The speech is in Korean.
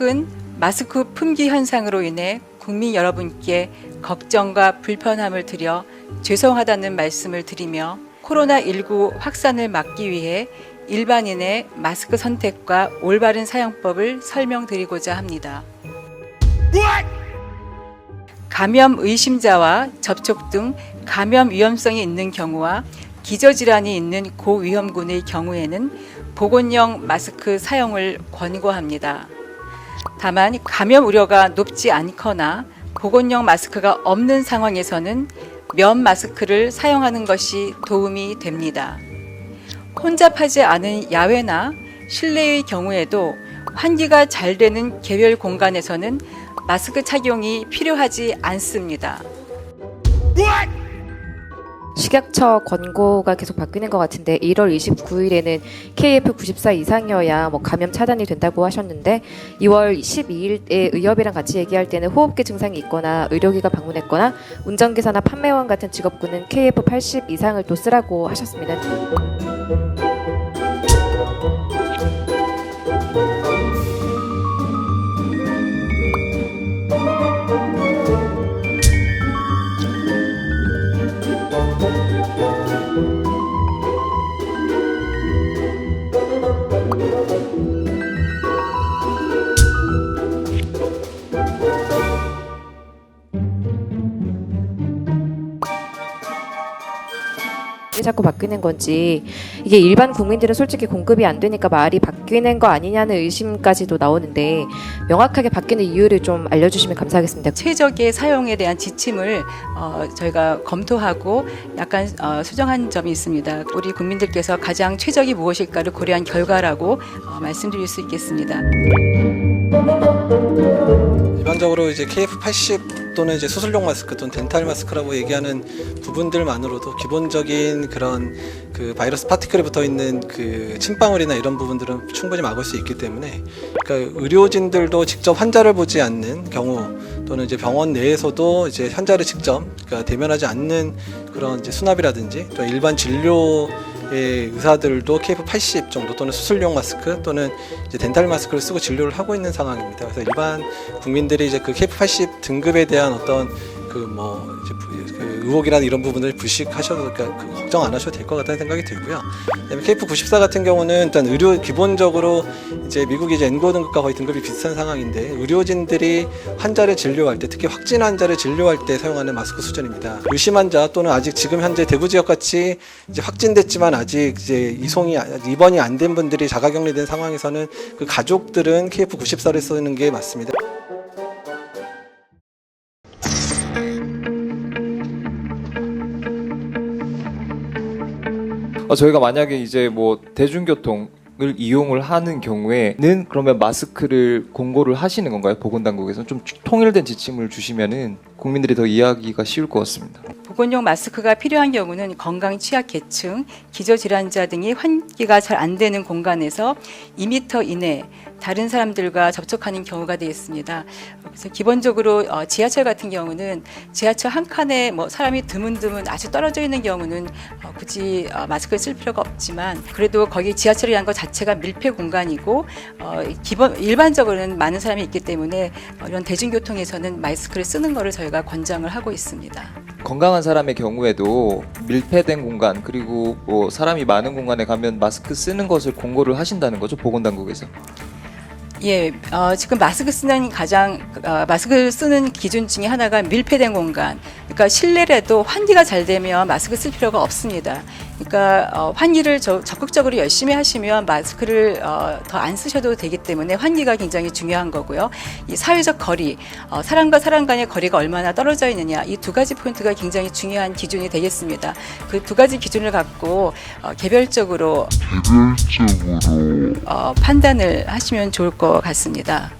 최근 마스크 품귀 현상으로 인해 국민 여러분께 걱정과 불편함을 드려 죄송하다는 말씀을 드리며 코로나19 확산을 막기 위해 일반인의 마스크 선택과 올바른 사용법을 설명드리고자 합니다. 감염 의심자와 접촉 등 감염 위험성이 있는 경우와 기저질환이 있는 고위험군의 경우에는 보건용 마스크 사용을 권고합니다. 다만 감염 우려가 높지 않거나 보건용 마스크가 없는 상황에서는 면 마스크를 사용하는 것이 도움이 됩니다. 혼잡하지 않은 야외나 실내의 경우에도 환기가 잘 되는 개별 공간에서는 마스크 착용이 필요하지 않습니다. 식약처 권고가 계속 바뀌는 것 같은데 1월 29일에는 KF94 이상이어야 뭐 감염 차단이 된다고 하셨는데 2월 12일에 의협이랑 같이 얘기할 때는 호흡기 증상이 있거나 의료기관 방문했거나 운전기사나 판매원 같은 직업군은 KF80 이상을 또 쓰라고 하셨습니다. 왜 자꾸 바뀌는 건지 이게 일반 국민들은 솔직히 공급이 안 되니까 말이 바뀌는 거 아니냐는 의심까지도 나오는데 명확하게 바뀌는 이유를 좀 알려주시면 감사하겠습니다. 최적의 사용에 대한 지침을 어, 저희가 검토하고 약간 어, 수정한 점이 있습니다. 우리 국민들께서 가장 최적이 무엇일까를 고려한 결과라고 어, 말씀드릴 수 있겠습니다. 일반적으로 이제 KF80 또는 이제 수술용 마스크 또는 덴탈 마스크라고 얘기하는 부분들만으로도 기본적인 그런 그 바이러스 파티클이 붙어 있는 그 침방울이나 이런 부분들은 충분히 막을 수 있기 때문에 그러니까 의료진들도 직접 환자를 보지 않는 경우 또는 이제 병원 내에서도 이제 환자를 직접 그러니까 대면하지 않는 그런 이제 수납이라든지 또 일반 진료 의 의사들도 KF80 정도 또는 수술용 마스크 또는 이제 덴탈 마스크를 쓰고 진료를 하고 있는 상황입니다. 그래서 일반 국민들이 이제 그 KF80 등급에 대한 어떤 그 뭐 이제 부- 그 의혹이나 이런 부분을 불식하셔도 그러니까 그 걱정 안 하셔도 될 것 같다는 생각이 들고요. 그다음에 KF94 같은 경우는 일단 의료 기본적으로 이제 미국이 이제 N5 등급과 거의 등급이 비슷한 상황인데 의료진들이 환자를 진료할 때 특히 확진 환자를 진료할 때 사용하는 마스크 수준입니다. 의심 환자 또는 아직 지금 현재 대구 지역 같이 이제 확진됐지만 아직 이제 이송이 아- 입원이 안 된 분들이 자가격리된 상황에서는 그 가족들은 KF94를 쓰는 게 맞습니다. 저희가 만약에 이제 뭐 대중교통을 이용을 하는 경우에는 그러면 마스크를 공고를 하시는 건가요? 보건당국에서 좀 통일된 지침을 주시면은 국민들이 더 이해하기가 쉬울 것 같습니다. 보건용 마스크가 필요한 경우는 건강 취약 계층, 기저질환자 등이 환기가 잘 안 되는 공간에서 2m 이내 다른 사람들과 접촉하는 경우가 되겠습니다. 그래서 기본적으로 어, 지하철 같은 경우는 지하철 한 칸에 뭐 사람이 드문드문 아주 떨어져 있는 경우는 어, 굳이 어, 마스크를 쓸 필요가 없지만 그래도 거기 지하철이라는 것 자체가 밀폐 공간이고 어, 기본 일반적으로는 많은 사람이 있기 때문에 어, 이런 대중교통에서는 마스크를 쓰는 것을 저희가 권장을 하고 있습니다. 건강한 사람의 경우에도 밀폐된 공간 그리고 뭐 사람이 많은 공간에 가면 마스크 쓰는 것을 공고를 하신다는 거죠 보건당국에서. 예, 어, 지금 마스크 쓰는 가장 어, 마스크 쓰는 기준 중에 하나가 밀폐된 공간. 그러니까 실내라도 환기가 잘 되면 마스크 쓸 필요가 없습니다. 그러니까 어, 환기를 저- 적극적으로 열심히 하시면 마스크를 어, 더 안 쓰셔도 되기 때문에 환기가 굉장히 중요한 거고요. 이 사회적 거리, 어, 사람과 사람 간의 거리가 얼마나 떨어져 있느냐 이 두 가지 포인트가 굉장히 중요한 기준이 되겠습니다. 그 두 가지 기준을 갖고 어, 개별적으로 어, 판단을 하시면 좋을 것 같습니다.